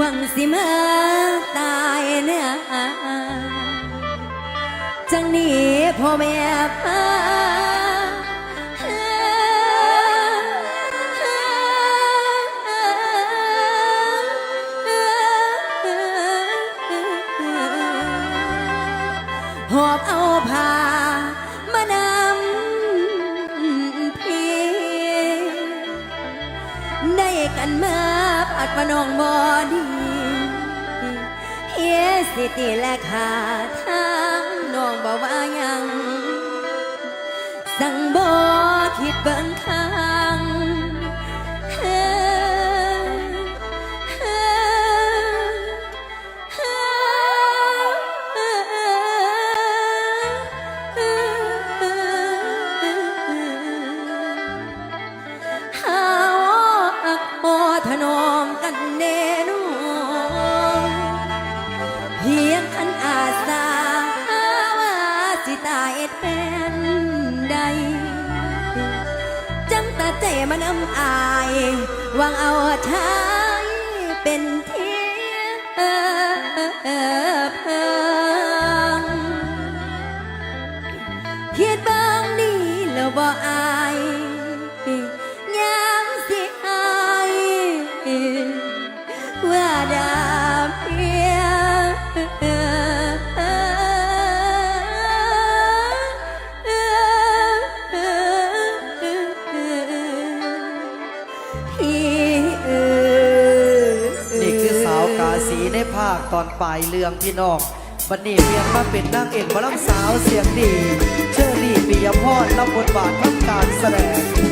วังสิมาตายเนี่ยจังนี้พ่อแม่พ่อหอบเอาผ้า ได้กันมาปัดปะนองบอดีเฮียสิติและขาทางน้องบอกว่ายัง สั่งบอคิดเบิ่งคำ แน่นอนเพียงขันอาสาว่าสิตาเอ็ดเป็นใด จังตาเจมันอำอาย วางเอาชายเป็นเทียงเทียดบางนี้แล้วบ่อาย Yeah. เพียนี่อสาวกาสีในภาคตอนปลายเรื่องพี่น้องบันนี้เพียงมาเป็นนางเอกมาลังสาวเสียงดี เชอรี่ปิยพรรับบทบาททำการแสดง